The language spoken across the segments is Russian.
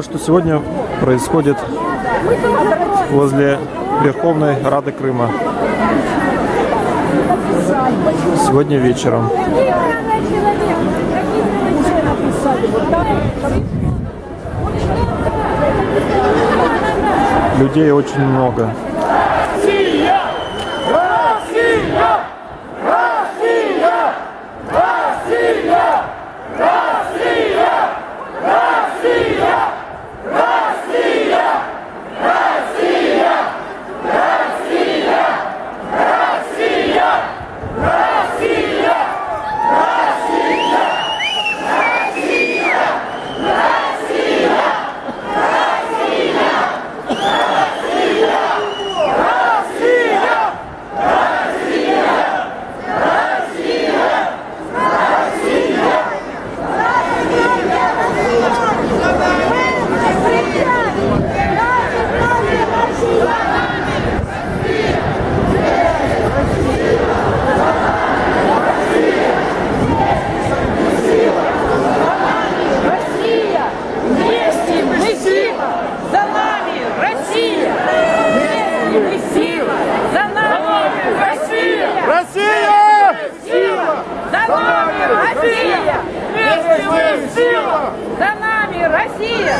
Вот что сегодня происходит возле Верховной Рады Крыма. Сегодня вечером. Людей очень много. Сила! За нами Россия!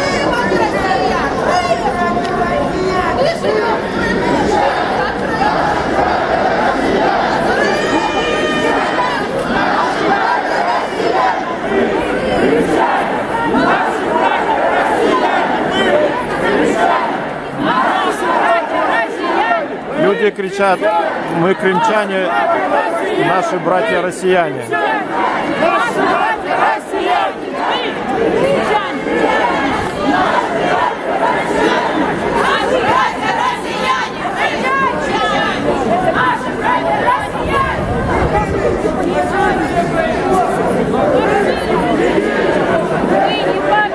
Люди кричат, мы крымчане. Наши братья россияне! Вы не